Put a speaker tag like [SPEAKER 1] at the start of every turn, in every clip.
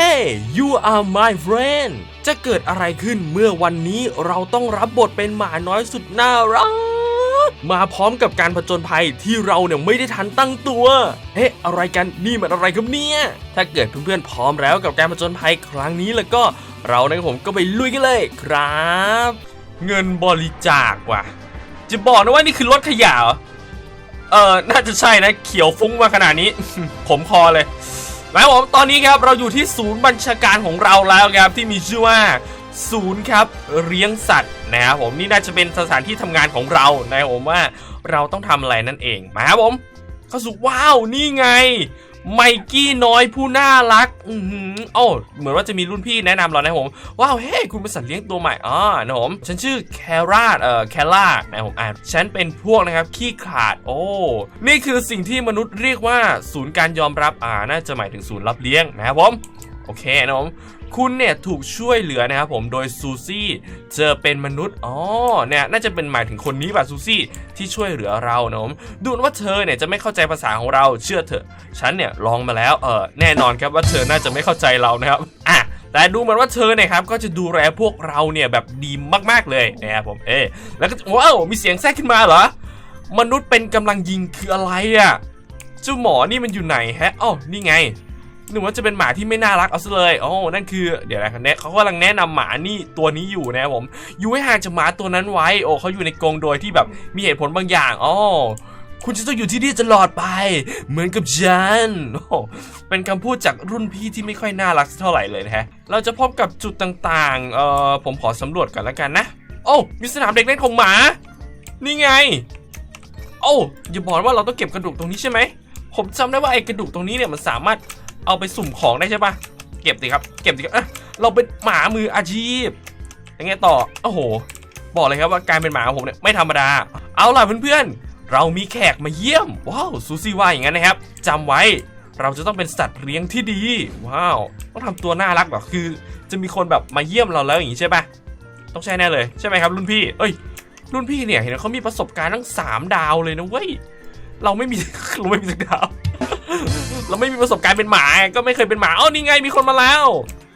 [SPEAKER 1] Hey you are my friend จะเกิดอะไรขึ้นเมื่อวันนี้เราต้องรับบทเป็นหมาน้อยสุดน่ารักมาพร้อมกับการผจญภัยที่เราเนี่ยไม่ได้ทันตั้งตัว เฮ้อะไรกันนี่มันอะไรครับเนี่ย ถ้าเกิดเพื่อนๆพร้อมแล้วกับการผจญภัยครั้งนี้แล้วก็เรานะครับผมก็ไปลุยกันเลยครับ เงินบริจาคว่ะ จะบอกนะว่านี่คือรถขยะเอเออน่าจะใช่นะเขียวฟุ้งมาขนาดนี้ ผมคอเลย นะครับผมตอนนี้ครับเราอยู่ที่ศูนย์บัญชาการของเราแล้วครับที่มีชื่อว่าศูนย์ครับเลี้ยงสัตว์นะครับผมนี่น่าจะเป็นสถานที่ทำงานของเรานะครับผมว่าเราต้องทำอะไรนั่นเองมาครับผมเข้าสู่ว้าวนี่ไง ไมกี้น้อยผู้น่ารัก อือหือโอ้เหมือนว่าจะมีรุ่นพี่แนะนำเรานะผม ว้าว เฮ้ย คุณเป็นสัตว์เลี้ยงตัวใหม่อ๋อนะผม ฉันชื่อแคราเอ่อ แคล่านะผมอ่าฉันเป็นพวกนะครับ ขี้ขลาด โอ้ นี่คือสิ่งที่มนุษย์เรียกว่า ศูนย์การยอมรับ อ่า น่าจะหมายถึงศูนย์รับเลี้ยงนะครับผม โอเคนะผม คุณเนี่ยถูกช่วยเหลือนะครับผมโดยซูซี่เจอเป็นมนุษย์อ๋อเนี่ยน่าจะเป็นหมายถึงคนนี้ป่ะซูซี่ที่ช่วยเหลือเรานะผมดูนว่าเธอเนี่ยจะไม่เข้าใจภาษาของเราเชื่อเถอะ ฉันเนี่ยลองมาแล้วเออแน่นอนครับว่าเธอน่าจะไม่เข้าใจเรานะครับอะแต่ดูเหมือนว่าเธอเนี่ยครับก็จะดูแลพวกเราเนี่ยแบบดีมากๆเลยนะครับผมเอ๊แล้วก็ว้าวมีเสียงแทรกขึ้นมาเหรอมนุษย์เป็นกำลังยิงคืออะไรอะเจ้าหมอนี่มันอยู่ไหนฮะอ๋อนี่ไง หนูว่าจะเป็นหมาที่ไม่น่ารักเอาซะเลยโอ๋อนั่นคือเดี๋ยวนะเนี่ยเขากำลังแนะนำหมานี่ตัวนี้อยู่นะครับผมอยู่ให้ห่างจากหมาตัวนั้นไว้โอ้เขาอยู่ในกรงโดยที่แบบมีเหตุผลบางอย่างอ๋อคุณจะต้องอยู่ที่นี่ตลอดไป เหมือนกับฉันโอ้เป็นคำพูดจากรุ่นพี่ที่ไม่ค่อยน่ารักเท่าไหร่เลยนะฮะ เราจะพบกับจุดต่างๆ เอ่อ ผมขอสำรวจก่อนล้วกันนะ โอ้ มีสนามเด็กเล่นของหมา นี่ไง โอ้ อย่าบอกว่าเราต้องเก็บกระดูกตรงนี้ใช่ไหม ผมจำได้ว่าไอ้กระดูกตรงนี้เนี่ยมันสามารถ เอาไปสุ่มของได้ใช่ปะเก็บสิครับ เก็บสิครับเอ้ยเราเป็นหมามืออาชีพยังไงต่อโอ้โห บอกเลยครับว่าการเป็นหมาของผมเนี่ยไม่ธรรมดา เอาล่ะเพื่อนๆ เรามีแขกมาเยี่ยม ว้าวซูซี่ว่าอย่างนั้นนะครับจำไว้เราจะต้องเป็นสัตว์เลี้ยงที่ดี ว้าวต้องทำตัวน่ารักแบบคือ จะมีคนแบบมาเยี่ยมเราแล้วอย่างนี้ใช่ปะต้องใช่แน่เลยใช่ไหมครับ รุ่นพี่ เอ้ย รุ่นพี่เนี่ยเห็นเขามีประสบการณ์ทั้ง 3 ดาวเลยนะเว้ยเราไม่มีเราไม่มีสักดาว เราไม่มีประสบการณ์เป็นหมาก็ไม่เคยเป็นหมาเอ้านี่ไงมีคนมาแล้ว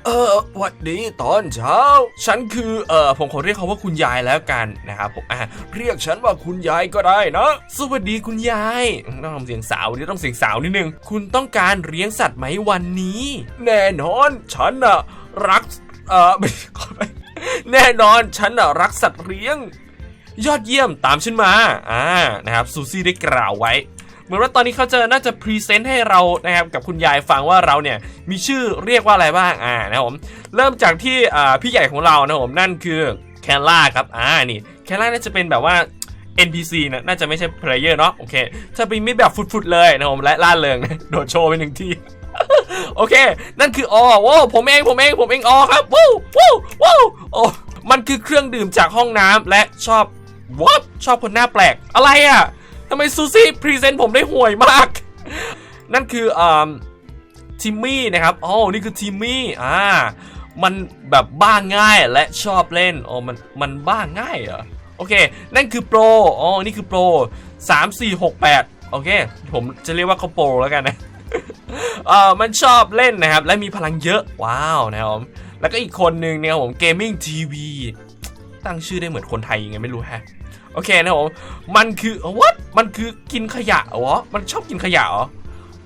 [SPEAKER 1] เออหวัดดีตอนเช้า ฉันคือเออผมขอเรียกเขาว่าคุณยายแล้วกันนะครับผมอะเรียกฉันว่าคุณยายก็ได้นะสวัสดีคุณยายต้องทำเสียงสาววันนี้ต้องเสียงสาวนิดนึงคุณต้องการเลี้ยงสัตว์ไหมวันนี้ แน่นอนฉันน่ะรักเออไม่ขอไปแน่นอนฉันน่ะรักสัตว์เลี้ยง ยอดเยี่ยมตามฉันมาอ่านะครับซูซี่ได้กล่าวไว้ เหมือนว่าตอนนี้เขาจะน่าจะพรีเซนต์ให้เรานะครับกับคุณยายฟังว่าเราเนี่ยมีชื่อเรียกว่าอะไรบ้างอ่านะครับผมเริ่มจากที่พี่ใหญ่ของเรานะครับผมนั่นคือแคลล่าครับอ่านี่แคลล่าน่าจะเป็นแบบว่า NPC นะน่าจะไม่ใช่เพลเยอร์เนาะโอเคจะเป็นมิตรแบบฟุดๆเลยนะครับผมและล่าเริงโดดโชว์ไปหนึ่งทีโอเค นั่นคืออว้าผมเองผมเองผมเองอครับว้าวว้าวว้โอ้มันคือเครื่องดื่มจากห้องน้ำและชอบ what ชอบคนหน้าแปลกอะไรอะ ทำไมซูซี่พรีเซนต์ผมได้ห่วยมาก นั่นคืออ่าทิมมี่นะครับอ๋อนี่คือทิมมี่อ่ามันแบบบ้าง่ายและชอบเล่นอ๋อมันมันบ้าง่ายเหรอโอเค นั่นคือโปรอ๋อนี่คือโปร3 4 6 8โอเค ผมจะเรียกว่าเขาโปรแล้วกันนะเออมันชอบเล่นนะครับ และมีพลังเยอะว้าวนะครับแล้วก็อีกคนนึงเนี่ยผมเกมมิ่งทีวีตั้งชื่อได้เหมือนคนไทยยังไงไม่รู้แฮะ โอเคนะผมมันคือ what มันคือกินขยะเหรอมันชอบกินขยะเหรอ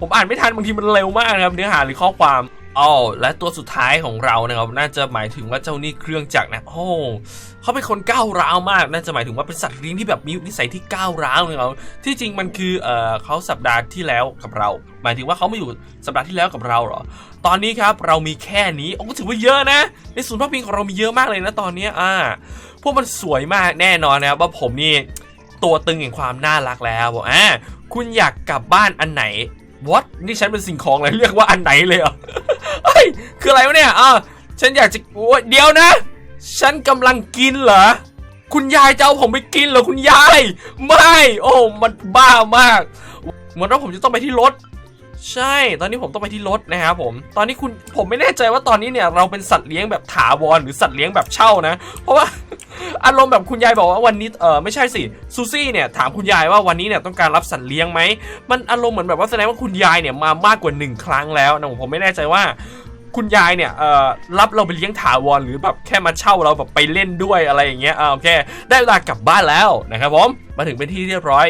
[SPEAKER 1] ผมอ่านไม่ทันบางทีมันเร็วมากนะครับเนื้อหาหรือข้อความ อ๋อและตัวสุดท้ายของเรานะครับน่าจะหมายถึงว่าเจ้านี่เครื่องจักรนะโอ้เขาเป็นคนก้าวร้าวมากน่าจะหมายถึงว่าเป็นสัตว์เลี้ยงที่แบบมีนิสัยที่ก้าวร้าวนะครับที่จริงมันคือเอ่อเขาสัปดาห์ที่แล้วกับเรา หมายถึงว่าเขามาอยู่สัปดาห์ที่แล้วกับเราเหรอ ตอนนี้ครับเรามีแค่นี้โอ้ก็ถือว่าเยอะนะ ในศูนย์พักพิงของเรามีเยอะมากเลยนะตอนนี้อ่าพวกมันสวยมากแน่นอนนะครับว่าผมนี่ตัวตึงแห่งความน่ารักแล้วบอกอ่าคุณอยากกลับบ้านอันไหน what นี่ฉันเป็นสิ่งของอะไรเรียกว่าอันไหนเลยเหรอเฮ้ยคืออะไรวะเนี่ยอ่าฉันอยากจะโอ้ยเดี๋ยวนะ ฉันกำลังกินเหรอคุณยายจะเอาผมไปกินเหรอคุณยาย ไม่ โอ้มันบ้ามากเหมือนว่าผมจะต้องไปที่รถ ใช่ ตอนนี้ผมต้องไปที่รถนะครับผม ตอนนี้คุณผมไม่แน่ใจว่าตอนนี้เนี่ยเราเป็นสัตว์เลี้ยงแบบถาวรหรือสัตว์เลี้ยงแบบเช่านะ เพราะว่า อารมณ์แบบคุณยายบอกว่าวันนี้เออไม่ใช่สิซูซี่เนี่ยถามคุณยายว่าวันนี้เนี่ยต้องการรับสัตว์เลี้ยงไหมมันอารมณ์เหมือนแบบว่าแสดงว่าคุณยายเนี่ยมามากกว่าหนึ่งครั้งแล้วนะผมไม่แน่ใจว่าคุณยายเนี่ยเอ่อรับเราไปเลี้ยงถาวรหรือแบบแค่มาเช่าเราแบบไปเล่นด้วยอะไรอย่างเงี้ยอ่าโอเค ได้เวลากลับบ้านแล้วนะครับผมมาถึงเป็นที่เรียบร้อย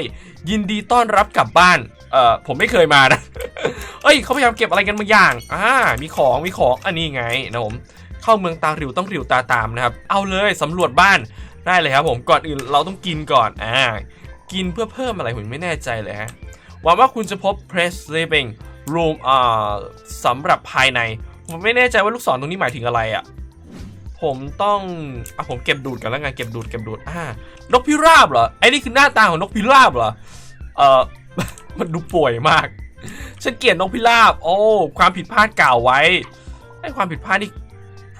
[SPEAKER 1] ยินดีต้อนรับกลับบ้านเอ่อผมไม่เคยมานะเอ้ยเขาพยายามเก็บอะไรกันบางอย่างอ่ามีของมีของอันนี้ไงนะผม เข้าเมืองตาหริวต้องหริวตาตามนะครับ เอาเลยสำรวจบ้านได้เลยครับผมก่อนอื่นเราต้องกินก่อนอ่ากินเพื่อเพิ่มอะไรผมไม่แน่ใจเลยฮะหวังว่าคุณจะพบ press sleeping room อ่าสำหรับภายใน ผมไม่แน่ใจว่าลูกศรตรงนี้หมายถึงอะไรอะ่ะผมต้องอะผมเก็บดูดกันแล้วกันเก็บดูดเก็บดูดอ่านกพิราบเหรอไอ้นี่คือหน้าตาของนกพิราบเหรอเออมันดูป่วยมากฉันเกลียดนกพิราบ โอ้ ความผิดพลาดกล่าวไว้ไอ้ความผิดพลาดนี่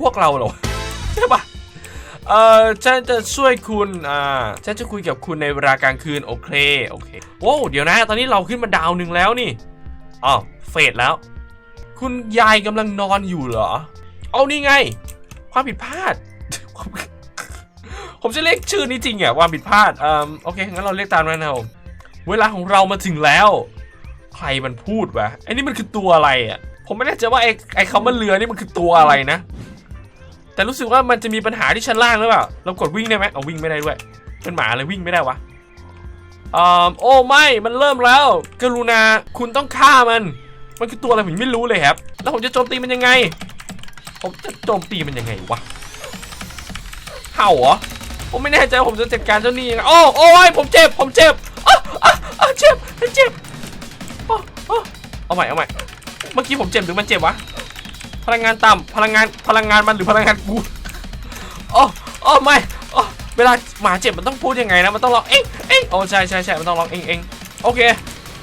[SPEAKER 1] พวกเราเหรอใช่ปะเออฉันจะช่วยคุณอ่าฉันจะคุยกับคุณในเวลากลางคืนโอเคโอเคโอ้เดี๋ยวนะ ตอนนี้เราขึ้นมาดาวหนึ่งแล้วนี่อ๋อเฟดแล้ว คุณยายกำลังนอนอยู่เหรอ เอานี่ไง ความผิดพลาด ผมจะเรียกชื่อนี้จริงอะความผิดพลาดอืมโอเคงั้นเราเรียกตามนั้นนะผมเวลาของเรามาถึงแล้ว ใครมันพูดวะไอ้นี่มันคือตัวอะไรอะผมไม่แน่ใจว่าไอ้ไอ้คำว่าเรือนี่มันคือตัวอะไรนะ แต่รู้สึกว่ามันจะมีปัญหาที่ชั้นล่างหรือเปล่า เรากดวิ่งได้ไหมเอาวิ่งไม่ได้ด้วย เป็นหมาเลยวิ่งไม่ได้วะอ่าโอ้ไม่ มันเริ่มแล้ว กรุณา คุณต้องฆ่ามัน มันคือตัวอะไรผมไม่รู้เลยครับ แล้วผมจะโจมตีมันยังไง ผมจะโจมตีมันยังไงวะ เห่าเหรอ ผมไม่แน่ใจผมจะจัดการเจ้านี่ยังไงโอ้โอ้ยผมเจ็บ ผมเจ็บอ้าอ้าอ้าเจ็บเจ็บเอาใหม่ เอาใหม่ เมื่อกี้ผมเจ็บหรือมันเจ็บวะ พลังงานต่ำพลังงานพลังงานมันหรือพลังงานกูโอ้โอ้ไม่โอ้เวลาหมาเจ็บมันต้องพูดยังไงนะมันต้องร้องเอ็งเอ็งโอ้ใช่ใช่ใช่มันต้องร้องเอ็งเอ็งโอเค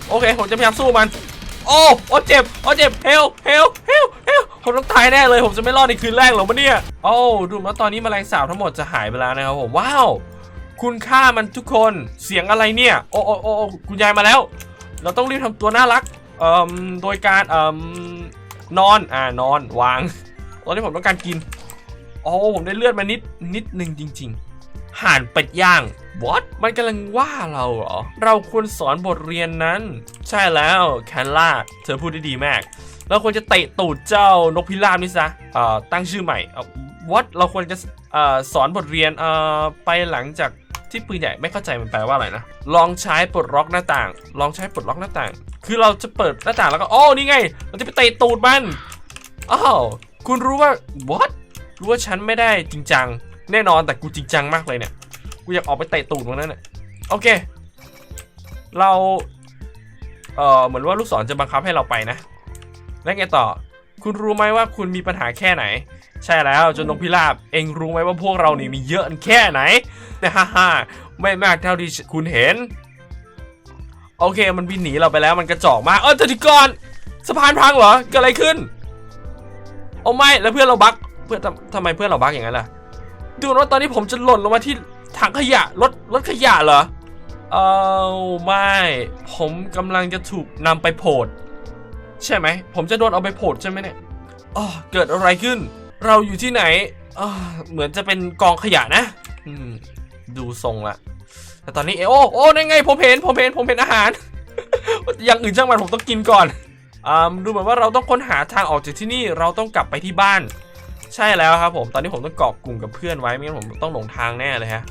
[SPEAKER 1] โอเคผมจะพยายามสู้มัน โอ้โอ้เจ็บโอ้เจ็บเฮลเฮลเฮลเฮลผมต้องตายแน่เลยผมจะไม่รอดในคืนแรกหรอกมะเนี่ยโอ้ดูมาตอนนี้แมลงสาบทั้งหมดจะหายไปแล้วนะครับผมว้าวคุณฆ่ามันทุกคนเสียงอะไรเนี่ยโอ้โอ้โอ้โอ้คุณยายมาแล้ว เราต้องรีบทำตัวน่ารักเอ่อโดยการเอ่อ นอน อ่านอน วาง ตอนนี้ผมต้องการกินโอ้ผมได้เลือดมานิด นิดหนึ่งจริง ๆ ห่านเป็ดย่าง what มันกำลังว่าเราเหรอ เราควรสอนบทเรียนนั้น ใช่แล้วแคนล่า เธอพูดได้ดีมาก เราควรจะเตะตูดเจ้านกพิราบนี่ซะเอ่อตั้งชื่อใหม่เอ่อ what เราควรจะเอ่อสอนบทเรียนเอ่อไปหลังจากที่ปืนใหญ่ไม่เข้าใจมันแปลว่าอะไรนะ ลองใช้ปลดล็อกหน้าต่าง ลองใช้ปลดล็อกหน้าต่าง คือเราจะเปิดหน้าต่างแล้วก็โอ้นี่ไงเราจะไปเตะตูดมันอ้าวคุณรู้ว่า what รู้ว่าฉันไม่ได้จริงจัง แน่นอนแต่กูจริงจังมากเลยเนี่ย กูอยากออกไปเตะตูดมันนั่นน่ะโอเค เรา เอ่อ เหมือนว่าลูกศรจะบังคับให้เราไปนะ แล้วไงต่อ คุณรู้ไหมว่าคุณมีปัญหาแค่ไหน ใช่แล้วจนนกพิราบ เองรู้ไหมว่าพวกเรานี่มีเยอะแค่ไหนเนี่ฮ่าฮ่าไม่มากเท่าที่คุณเห็น โอเค มันบินหนีเราไปแล้วมันกระจอกมากเออเดี๋ยวก่อนสะพานพังเหรอเกิดอะไรขึ้นโอ้ไม่แล้วเพื่อนเราบักเพื่อนทำไมเพื่อนเราบักอย่างนั้นล่ะดูว่าตอนนี้ผมจะหล่นลงมาที่ถังขยะรถรถขยะเหรอเออไม่ผมกำลังจะถูกนำไปโผดใช่ไหมผมจะโดนเอาไปโผดใช่ไหมเนี่ยอ๋อเกิดอะไรขึ้น เราอยู่ที่ไหนเหมือนจะเป็นกองขยะนะดูทรงละ แต่ตอนนี้เอโอ้โอ้นั่นไงผมเห็นผมเห็นผมเห็นอาหาร อย่างอื่นช่างมันผมต้องกินก่อนอ่าดูเหมือนว่าเราต้องค้นหาทางออกจากที่นี่เราต้องกลับไปที่บ้าน ใช่แล้วครับผมตอนนี้ผมต้องเกาะกลุ่มกับเพื่อนไว้ไม่งั้นผมต้องหลงทางแน่เลยฮะ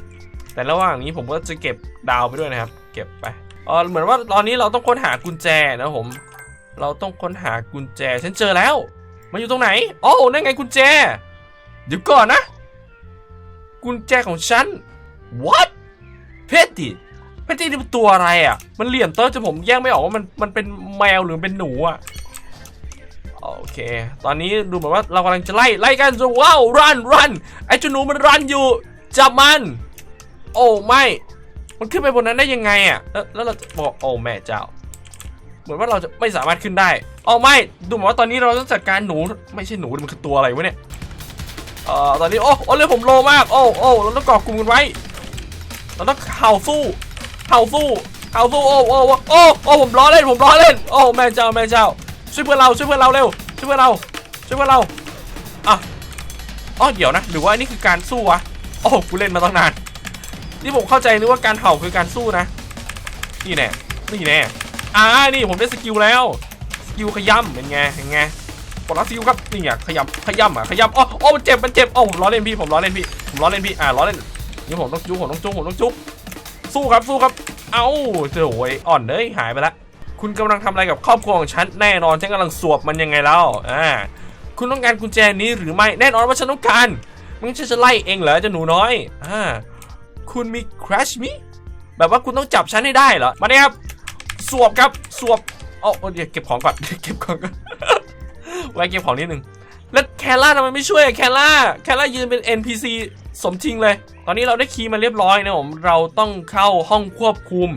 [SPEAKER 1] แต่ระหว่างนี้ผมก็จะเก็บดาวไปด้วยนะครับ เก็บไปเออเหมือนว่าตอนนี้เราต้องค้นหากุญแจนะผม เราต้องค้นหากุญแจฉันเจอแล้ว มันอยู่ตรงไหนโอ้นั่นไงกุญแจเดี๋ยวก่อนนะ กุญแจของฉัน what เพตติเพตตินี่เป็นตัวอะไรอะ มันเหลี่ยมเตอร์จนผมแยกไม่ออกว่ามันมันเป็นแมวหรือเป็นหนูอะโอเค ตอนนี้ดูเหมือนว่าเรากำลังจะไล่ไล่กันจะว้าวรันรันไอ้จ้าหนูมันรันอยู่จับมัน โอ้ไม่มันขึ้นไปบนนั้นได้ยังไงอะแล้วแล้วเราจะบอกโอ้แม่เจ้า เหมือนว่าเราจะไม่สามารถขึ้นได้โอ๋อไม่ดูเหมือนว่าตอนนี้เราต้องจัดการหนูไม่ใช่หนูมันคือตัวอะไรวะเนี่ยเอ่อตอนนี้โอ้โอ้เรื่องผมโลมากโอ้โอ้เราต้องเกาะกลุ่มกันไว้ เราต้องเห่าสู้เห่าสู้เห่าสู้โอ้โอ้โอ้โอ้โอ้ผมล้อเล่นผมล้อเล่นโอ้แม่เจ้าแม่เจ้าช่วยเพื่อนเราช่วยเพื่อนเราเร็วช่วยเพื่อนเราช่วยเพื่อนเราอะอ๋อเดี๋ยวนะหรือว่านี่คือการสู้วะโอ้กูเล่นมาตั้งนานนี่ผมเข้าใจนึกว่าการเห่าคือการสู้นะนี่แน่นี่แน่อ่านี่ผมได้สกิลแล้วสกิลขย้ำเป็นไงเป็นไงปลดล็อกสกิลครับนี่ไงขยำขยำอะขยำอ๋อโอ้มันเจ็บมันเจ็บโอ้ผมล้อเล่นพี่ผมล้อเล่นพี่ผมล้อเล่นพี่อ่าล้อเล่น นี่ผมต้องจุ๊บผมต้องจุ๊บผมต้องจุ๊บสู้ครับสู้ครับ เอ้าเจ้าโวยอ่อนเลยหายไปละคุณกำลังทำอะไรกับครอบครัวของฉันแน่นอนฉันกำลังสวบมันยังไงแล้วอ่าคุณต้องการกุญแจนี้หรือไม่แน่นอนว่าฉันต้องการมึงจะจะไล่เองเหรอเจ้าหนูน้อยอ่าคุณมี crash me แบบว่าคุณต้องจับฉันให้ได้เหรอมาเนี่ยครับสวบครับสวบโอ้เดี๋ยวเก็บของก่อนเก็บของก่อนไว้เก็บของนิดนึงแล้วแคลร่าทำไมไม่ช่วยแคลร่าแคลร่ายืนเป็น NPC สมจริงเลย ตอนนี้เราได้คีย์มาเรียบร้อยนะผม เราต้องเข้าห้องควบคุม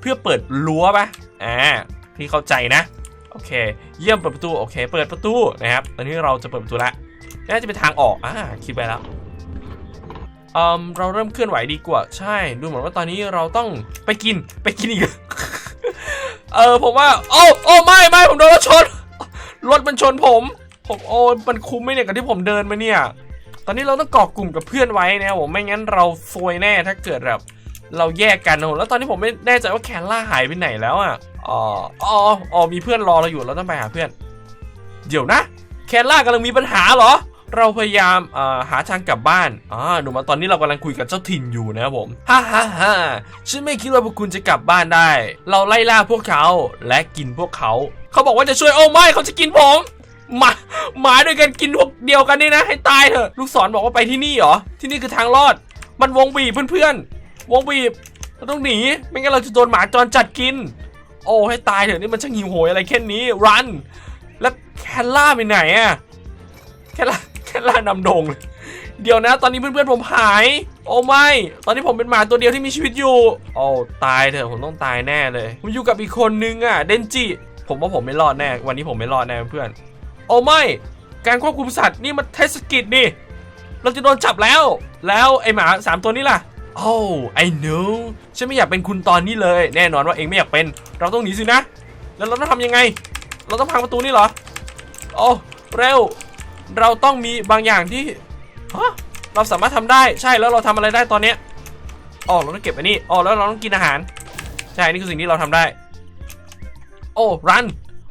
[SPEAKER 1] เพื่อเปิดรั้วปะอ่าพี่เข้าใจนะ โอเค เยี่ยมเปิดประตู โอเค เปิดประตูนะครับ ตอนนี้เราจะเปิดประตูละ น่าจะเป็นทางออก อ่า คิดไปแล้วเอ่มเราเริ่มเคลื่อนไหวดีกว่า ใช่ ดูเหมือนว่าตอนนี้เราต้องไปกิน ไปกินอีก เออ ผมว่า โอ้ โอ้ ไม่ไม่ผมโดนรถชน รถมันชนผม ผม โอ้ มันคุ้มไหมเนี่ยกับที่ผมเดินมาเนี่ย ตอนนี้เราต้องเกาะกลุ่มกับเพื่อนไว้นะครับผมไม่งั้นเราซวยแน่ถ้าเกิดแบบเราแยกกันนะผมแล้วตอนนี้ผมไม่แน่ใจว่าแคนล่าหายไปไหนแล้วอะอ๋ออ๋ออ๋อมีเพื่อนรอเราอยู่เราต้องไปหาเพื่อน เดี๋ยวนะ แคนล่ากำลังมีปัญหาเหรอ เราพยายามหาทางกลับบ้านอ่าหนูมาตอนนี้เรากำลังคุยกับเจ้าถิ่นอยู่นะครับผมฮ่าฮ่าฮ่าฉันไม่คิดว่าพวกคุณจะกลับบ้านได้ เราไล่ล่าพวกเขาและกินพวกเขา เขาบอกว่าจะช่วยโอ้ไม่เขาจะกินผม หมาหมาด้วยกันกินพวกเดียวกันนี่นะ ให้ตายเถอะลูกศรบอกว่าไปที่นี่เหรอที่นี่คือทางรอด มันวงบีบเพื่อนๆวงบีบเราต้องหนีไม่งั้นเราจะโดนหมาจรจัดกิน โอ้ให้ตายเถอะนี่มันช่างหิวโหยอะไรแค่นี้รันแล้วแคนล่าไปไหนอะแคนล่าแคนล่านำโดงเลยเดี๋ยวนะ ตอนนี้เพื่อนๆผมหาย โอ้ไม่ ตอนนี้ผมเป็นหมาตัวเดียวที่มีชีวิตอยู่โอ้ตายเถอะผมต้องตายแน่เลยผมอยู่กับอีกคนนึงอะเดนจิผมว่าผมไม่รอดแน่ วันนี้ผมไม่รอดแน่เพื่อน โอ้ไม่ การควบคุมสัตว์นี่มันเทศกิจนี่ เราจะโดนจับแล้ว แล้วไอหมาสามตัวนี้ล่ะ โอ้ไอ้หนูฉันไม่อยากเป็นคุณตอนนี้เลย แน่นอนว่าเองไม่อยากเป็น เราต้องหนีสินะ แล้วเราต้องทำยังไง เราต้องพังประตูนี่เหรอ โอ้เร็ว เราต้องมีบางอย่างที่ฮะเราสามารถทำได้ ใช่ แล้วเราทำอะไรได้ตอนเนี้ยอ๋อเราต้องเก็บอันนี้อ๋อแล้วเราต้องกินอาหาร ใช่ นี่คือสิ่งที่เราทำได้ โอ้ รัน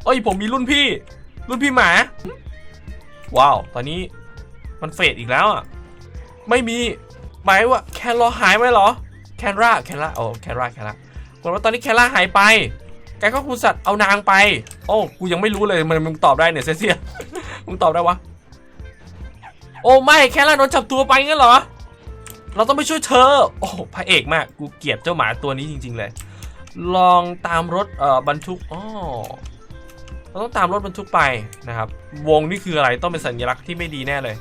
[SPEAKER 1] โอ้ย ผมมีรุ่นพี่ รุ่นพี่หมา ว้าว ตอนนี้มันเฟดอีกแล้วอะ ไม่มี หมายว่าแคนรอหายไปเหรอ แคนราแคนราโอ้ แคนราแคนราบอกว่าตอนนี้แคนราหายไปแการควบคุมสัตว์เอานางไป โอ้ กูยังไม่รู้เลยมันมึงตอบได้เนี่ยเซเซียมึงตอบได้วะ โอ้ไม่แค่ลาโดนจับตัวไปงั้นเหรอ เราต้องไปช่วยเธอ โอ้พระเอกมาก กูเกลียดเจ้าหมาตัวนี้จริง ๆ เลย ลองตามรถเอ่อบรรทุกอ๋อ เราต้องตามรถบรรทุกไปนะครับ วงนี่คืออะไรต้องเป็นสัญลักษณ์ที่ไม่ดีแน่เลย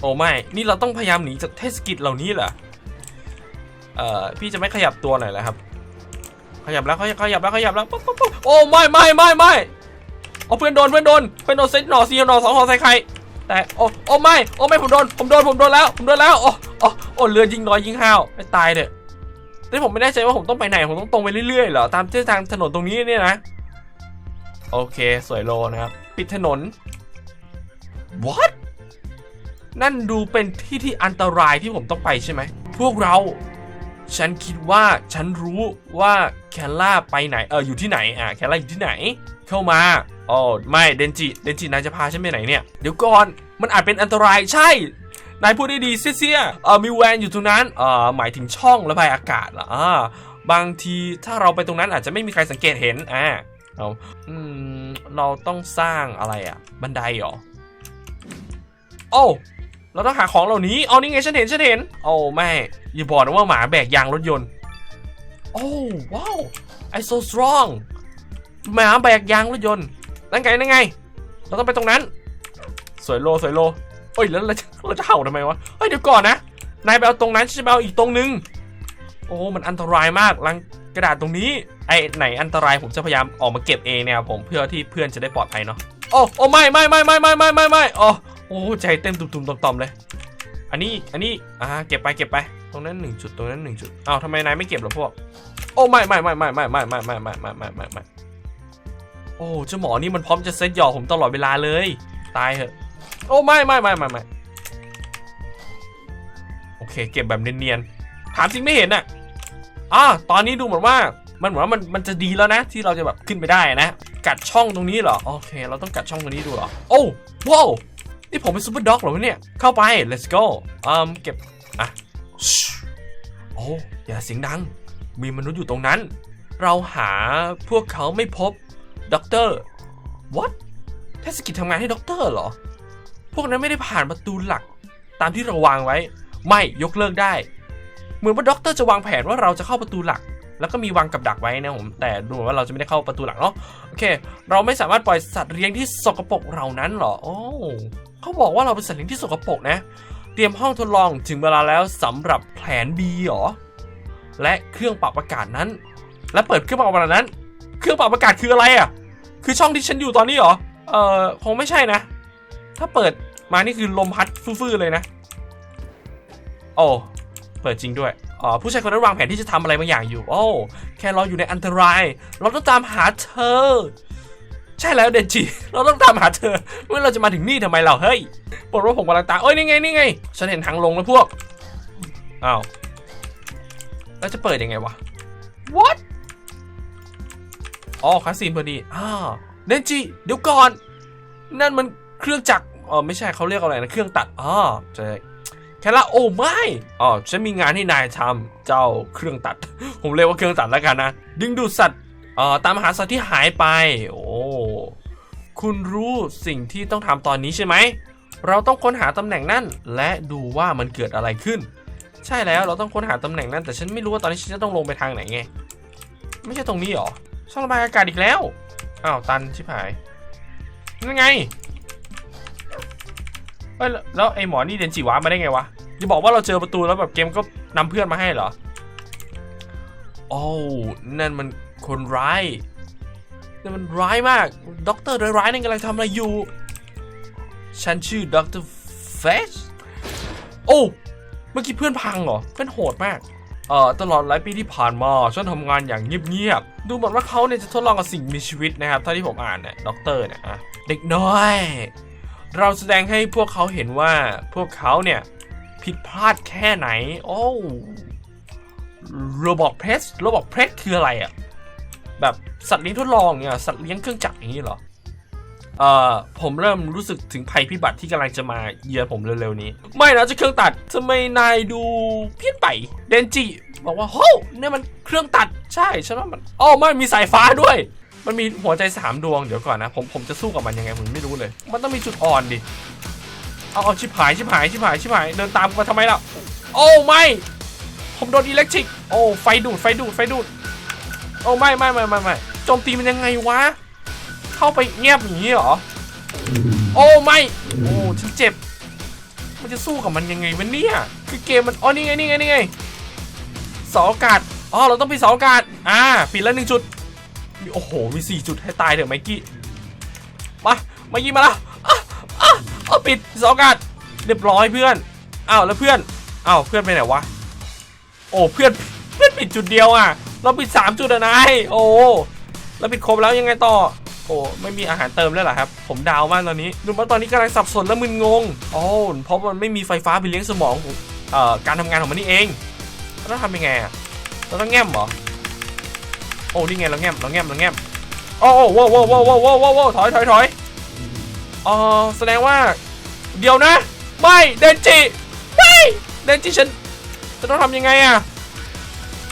[SPEAKER 1] โอ้ไม่ นี่เราต้องพยายามหนีจากเทศกิจเหล่านี้เหรอเอ่อพี่จะไม่ขยับตัวหน่อยเหรอครับ ขยับแล้วขยับขยับแล้วขยับแล้วปุ๊บปุ๊บปุ๊บโอ้ไม่ไม่ไม่ไม่เอาเพื่อนโดนเพื่อนโดนเพื่อนโดนเซ็ตหนอซีหนอสองหอใส่ไข่แต่โอ้โอ้ไม่โอ้ไม่ผมโดนผมโดนผมโดนแล้วผมโดนแล้วโอ้โอ้โอ้เรือยิงน้อยยิงห้าวไม่ตายเด้อแต่ผมไม่แน่ใจว่าผมต้องไปไหนผมต้องตรงไปเรื่อยๆเหรอตามเส้นทางถนนตรงนี้เนี่ยนะ โอเค สวยโลนะครับ ปิดถนน what นั่นดูเป็นที่ที่อันตรายที่ผมต้องไปใช่ไหม พวกเรา ฉันคิดว่าฉันรู้ว่าแคลล่าไปไหน เออ อยู่ที่ไหน อะ แคลล่าอยู่ที่ไหน เข้ามาอ๋อไม่ เดนจิ เดนจินายจะพาฉันไปไหนเนี่ย เดี๋ยวก่อน มันอาจเป็นอันตราย ใช่ นายพูดได้ดีเสียๆเออมีแวนอยู่ตรงนั้น เออหมายถึงช่องระบายอากาศเหรออ่าบางทีถ้าเราไปตรงนั้นอาจจะไม่มีใครสังเกตเห็น อ่า เราอืมเราต้องสร้างอะไรอะ บันไดเหรอ โอ้ เราต้องหาของเหล่านี้เอานี่ไงฉันเห็นฉันเห็น โอ้แม่อย่าบอกนะว่าหมาแบกยางรถยนต์ โอ้ว้าว I so strong หมาแบกยางรถยนต์นั่นไงนั่นไง เราต้องไปตรงนั้น สวยโลสวยโลเอ้ยแล้วเราจะเราจะเห่าทำไมวะเฮ้ยเดี๋ยวก่อนนะนายไปเอาตรงนั้นฉันจะไปเอาอีกตรงนึง โอ้มันอันตรายมากลังกระดาษตรงนี้ ไอ้ไหนอันตรายผมจะพยายามออกมาเก็บเองเนี่ยผมเพื่อที่เพื่อนจะได้ปลอดภัยเนาะโอ้โอ้ไม่ไม่ไม่ไม่ไม่ไม่ไม่ไม่โอ้โอ้ใจเต้นตุ่มๆต่อมๆเลย อันนี้อันนี้อ่าเก็บไปเก็บไปตรงนั้นหนึ่งจุดตรงนั้นหนึ่งจุดอ้าวทำไมนายไม่เก็บล่ะพวก โอ้ไม่ไม่ไม่ไม่ไม่ไม่ไม่ไม่ไม่ไม่ไม่ไม่ไม่โอ้เจ้าหมอนี่มันพร้อมจะเซตหยอกผมตลอดเวลาเลย ตายเหอะ โอ้ไม่ไม่ไม่ไม่ไม่โอเค เก็บแบบเนียนๆถามจริงไม่เห็นอะ อ่าตอนนี้ดูเหมือนว่ามันเหมือนว่ามันมันจะดีแล้วนะ ที่เราจะแบบขึ้นไปได้นะ กัดช่องตรงนี้เหรอ โอเค เราต้องกัดช่องตรงนี้ดูเหรอ โอ้ว้าวนี่ผมเป็นซูเปอร์ด็อกเหรอวะเนี่ย เข้าไป let's go อืมเก็บ อะโอ้อย่าเสียงดัง มีมนุษย์อยู่ตรงนั้น เราหาพวกเขาไม่พบด็อกเตอร์ what เทศกิจทำงานให้ด็อกเตอร์เหรอ พวกนั้นไม่ได้ผ่านประตูหลัก ตามที่เราวางไว้ ไม่ยกเลิกได้ เหมือนว่าด็อกเตอร์จะวางแผนว่าเราจะเข้าประตูหลัก แล้วก็มีวางกับดักไว้นะผม แต่ดูเหมือนว่าเราจะไม่ได้เข้าประตูหลักเนาะโอเค เราไม่สามารถปล่อยสัตว์เลี้ยงที่สกปรกเหล่านั้นหรอโอ้เขาบอกว่าเราเป็นสัตว์เลี้ยงที่สกปรกนะ เตรียมห้องทดลองถึงเวลาแล้วสำหรับแผน B หรอและเครื่องปรับอากาศนั้น และเปิดเครื่องปรับอากาศนั้น เครื่องปรับอากาศคืออะไรอะ คือช่องที่ฉันอยู่ตอนนี้หรอเอ่อคงไม่ใช่นะ ถ้าเปิดมานี่คือลมพัดฟื้ๆเลยนะ โอ้ เปิดจริงด้วยอ๋อผู้ชายคนนั้นวางแผนที่จะทำอะไรบางอย่างอยู่ โอ้แค่เราอยู่ในอันตราย เราต้องตามหาเธอ ใช่แล้วเดนจิ เราต้องตามหาเธอ เมื่อเราจะมาถึงนี่ทำไมเราเฮ้ยบอกว่าผมกำลังตามเอ้ยนี่ไงนี่ไง ฉันเห็นทางลงแล้วพวกอ้าวแล้วจะเปิดยังไงวะ what อ๋อคาซีนพอดีอ้าวเดนจิเดี๋ยวก่อน นั่นมันเครื่องจักรเออไม่ใช่เขาเรียกอะไรนะเครื่องตัดอ๋อใช่แค่ละโอ้ไม่อ๋อฉันมีงานให้นายทำเจ้าเครื่องตัด ผมเรียกว่าเครื่องตัดแล้วกันนะ ดึงดูดสัตว์เอ่อตามหาสัตว์ที่หายไป โอ้คุณรู้สิ่งที่ต้องทำตอนนี้ใช่ไหม เราต้องค้นหาตำแหน่งนั่น และดูว่ามันเกิดอะไรขึ้น ใช่แล้วเราต้องค้นหาตำแหน่งนั้น แต่ฉันไม่รู้ว่าตอนนี้ฉันจะต้องลงไปทางไหนไง ไม่ใช่ตรงนี้หรอช่องระบายอากาศอีกแล้ว อ้าวตันชิบหายนั่นไงเอ้ยแล้วไอ้หมอนี่เดนจิวะมาได้ไงวะ จะบอกว่าเราเจอประตูแล้วแบบเกมก็นำเพื่อนมาให้เหรอโอ้นั่นมันคนร้ายนั่นมันร้ายมากด็อกเตอร์ร้ายๆนั่นกำลังทำอะไรอยู่ ฉันชื่อด็อกเตอร์เฟชโอ้เมื่อกี้เพื่อนพังเหรอเพื่อนโหดมากเอ่อตลอดหลายปีที่ผ่านมาฉันทำงานอย่างเงียบๆดูเหมือนว่าเขาเนี่ยจะทดลองกับสิ่งมีชีวิตนะครับเท่าที่ผมอ่านเนี่ยด็อกเตอร์เนี่ยอะเด็กน้อย เราแสดงให้พวกเขาเห็นว่าพวกเขาเนี่ย ผิดพลาดแค่ไหน โอ้โรบอทเพสโรบอทเพสคืออะไรอะแบบสัตว์เลี้ยงทดลองเนี่ยสัตว์เลี้ยงเครื่องจักรอย่างนี้เหรอเอ่อผมเริ่มรู้สึกถึงภัยพิบัติที่กำลังจะมาเยือนผมเร็วๆนี้ ไม่นะจะเครื่องตัดทำไมนายดูเพี้ยนไปเดนจิบอกว่าโฮ้เนี่ยมันเครื่องตัดใช่ฉันว่ามันอ๋อไม่มีสายฟ้าด้วย มันมีหัวใจสามดวงเดี๋ยวก่อนนะ ผมผมจะสู้กับมันยังไงผมไม่รู้เลย มันต้องมีจุดอ่อนดิ เอาเอาชิบหายชิบหายชิบหายชิบหายเดินตามมาทำไมล่ะโอ้ไม่ผมโดนอิเล็กทริกโอ้ไฟดูดไฟดูดไฟดูดโอ้ไม่ไม่ไม่ไม่ไม่โจมตีมันยังไงวะเข้าไปเงียบอย่างนี้เหรอโอ้ไม่โอ้ฉันเจ็บ มันจะสู้กับมันยังไงวะเนี่ยคือเกมมันอ๋อนี่ไงนี่ไงนี่ไงเสาอากาศอ๋อเราต้องปิดเสาอากาศอ่าปิดแล้วหนึ่งจุดโอ้โหมีสี่จุดให้ตายเถอะไมกี้มาไมกี้มาแล้วอะ อะเอาปิดสอากาศเรียบร้อยเพื่อนอ้าวแล้วเพื่อนอ้าวเพื่อนไปไหนวะโอ้เพื่อนเพื่อนปิดจุดเดียวอะ เราปิดสามจุดอะนายโอ้เราปิดครบแล้วยังไงต่อโอ้ไม่มีอาหารเติมแล้วเหรอครับ ผมดาวมากตอนนี้ดูว่าตอนนี้กำลังสับสนและมึนงงโอ้เพราะมันไม่มีไฟฟ้าไปเลี้ยงสมองเอ่อการทำงานของมันนี่เองเราต้องทำยังไงอะเราต้องแง้มเหรอโอ้นี่ไงเราแง้มเราแง้มเราแง้มโอ้โอ้ว้าวว้าวว้าวว้าวว้าวว้าวถอยถอยถอย อ๋อแสดงว่า เดี๋ยวนะ ไม่เดนจิไม่เดนจิฉันจะต้องทำยังไงอะ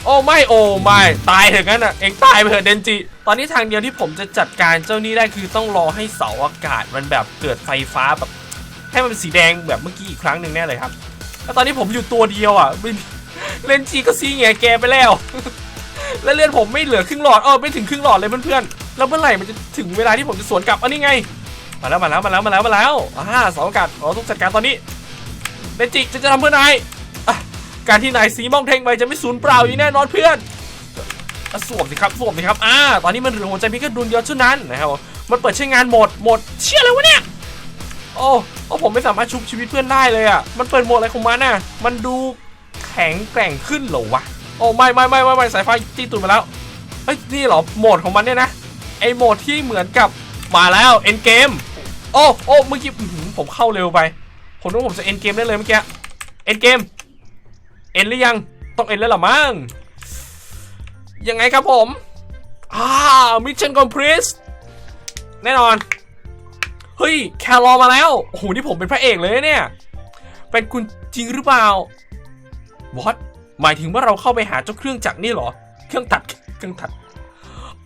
[SPEAKER 1] โอ้ไม่โอ้ไม่ตายเถอะงั้นอะเองตายไปเถอะเดนจิ ตอนนี้ทางเดียวที่ผมจะจัดการเจ้านี้ได้คือต้องรอให้เสาอากาศมันแบบเกิดไฟฟ้าแบบให้มันเป็นสีแดงแบบเมื่อกี้อีกครั้งหนึ่งแน่เลยครับแล้วตอนนี้ผมอยู่ตัวเดียวอะเลนจีก็ซีแงแกไปแล้ว แล้วเลือดผมไม่เหลือครึ่งหลอดเออไม่ถึงครึ่งหลอดเลยเพื่อนๆแล้วเมื่อไหร่มันจะถึงเวลาที่ผมจะสวนกลับอันนี้ไง มาแล้วมาแล้วมาแล้วมาแล้วมาแล้วอ่าสอากาศเราต้องจัดการตอนนี้เลนจิจะจะทำเพื่อนายการที่นายซีมองเทงไปจะไม่สูญเปล่าอยู่แน่นอนเพื่อนสวมสิครับสวมสิครับอ่าตอนนี้มันเหลือหัวใจเพียงแค่ดวงเดียวเท่านั้นนะครับมันเปิดใช้งานหมดหมดเชี่ยอะไรวะเนี่ยโอ้โอ้ผมไม่สามารถชุบชีวิตเพื่อนได้เลยอะมันเปิดหมดอะไรของมันน่ะมันดูแข็งแกร่งขึ้นเหรอวะโอ้ไม่ไม่ไม่ไม่ไม่สายไฟตีตูดมาแล้วเฮ้ยนี่เหรอโหมดของมันเนี่ยนะไอโหมดที่เหมือนกับมาแล้วเอ็นเกม โอ้โอ้เมื่อกี้ผมเข้าเร็วไป ผมนึกว่ผมจะเอ็นเกมได้เลยเมื่อกี้ เอ็นเกม เอ็นหรือยัง ต้องเอ็นแล้วหรอมั้ง ยังไงครับผมอ่ามิชชั่นคอมพลีสแน่นอน เฮ้ย แครอมาแล้ว โอ้โห นี่ผมเป็นพระเอกเลยเนี่ย เป็นคุณจริงหรือเปล่าวอตหมายถึงว่าเราเข้าไปหาเจ้าเครื่องจักรนี่เหรอ เครื่องตัด เครื่องตัด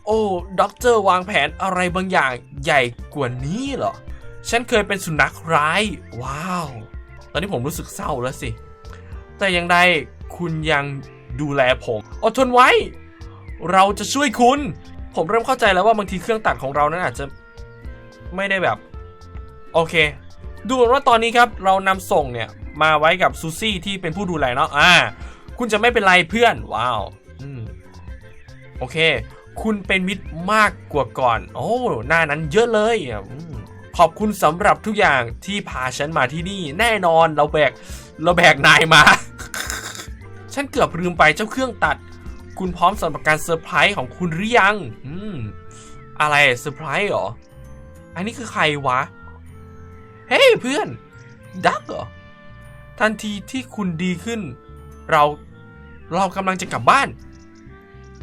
[SPEAKER 1] โอ้ ด็อกเตอร์วางแผนอะไรบางอย่างใหญ่กว่านี้เหรอ ฉันเคยเป็นสุนัขร้าย ว้าว ตอนนี้ผมรู้สึกเศร้าแล้วสิ แต่อย่างใดคุณยังดูแลผมอดทนไว้ เราจะช่วยคุณ ผมเริ่มเข้าใจแล้วว่าบางทีเครื่องตัดของเรานั้นอาจจะไม่ได้แบบ โอเค ดูเหมือนว่าตอนนี้ครับ เรานำส่งเนี่ย มาไว้กับซูซี่ที่เป็นผู้ดูแลเนาะอ่า คุณจะไม่เป็นไรเพื่อน ว้าวอืมโอเค คุณเป็นมิตรมากกว่าก่อน โอ้หน้านั้นเยอะเลยอะอืม ขอบคุณสำหรับทุกอย่างที่พาฉันมาที่นี่ แน่นอนเราแบกเราแบกนายมา ฉันเกือบลืมไปเจ้าเครื่องตัด คุณพร้อมสำหรับการเซอร์ไพรส์ของคุณหรือยัง อืม อะไรเซอร์ไพรส์เหรอ อันนี้คือใครวะ เฮ้ยเพื่อน ดักเหรอ ทันทีที่คุณดีขึ้น เราเรากำลังจะกลับบ้าน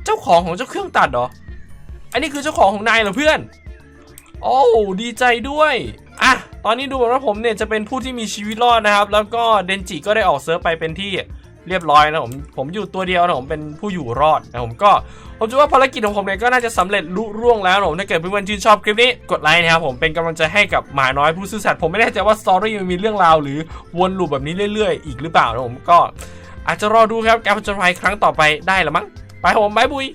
[SPEAKER 1] เจ้าของของเจ้าเครื่องตัดเหรอ อันนี้คือเจ้าของของนายเหรอเพื่อน โอ้ดีใจด้วยอะตอนนี้ดูเหมือนว่าผมเนี่ยจะเป็นผู้ที่มีชีวิตรอดนะครับ แล้วก็เดนจิก็ได้ออกเซิร์ฟไปเป็นที่เรียบร้อยนะผมผมอยู่ตัวเดียวนะผมเป็นผู้อยู่รอดนะผมก็ผมคิดว่าภารกิจของผมเนี่ยก็น่าจะสำเร็จลุร่วงแล้วนะผมถ้าเกิดเพื่อนๆชื่นชอบคลิปนี้กดไลค์นะครับผมเป็นกำลังใจให้กับหมาน้อยผู้ซื่อสัตย์ผมไม่แน่ใจว่าสตอรี่มันมีเรื่องราวหรือวนลูปแบบนี้เรื่อย ๆ อีกหรือเปล่านะผมก็อาจจะรอดูครับการผจญภัยครั้งต่อไปได้ละมั้งไปผมบายบุย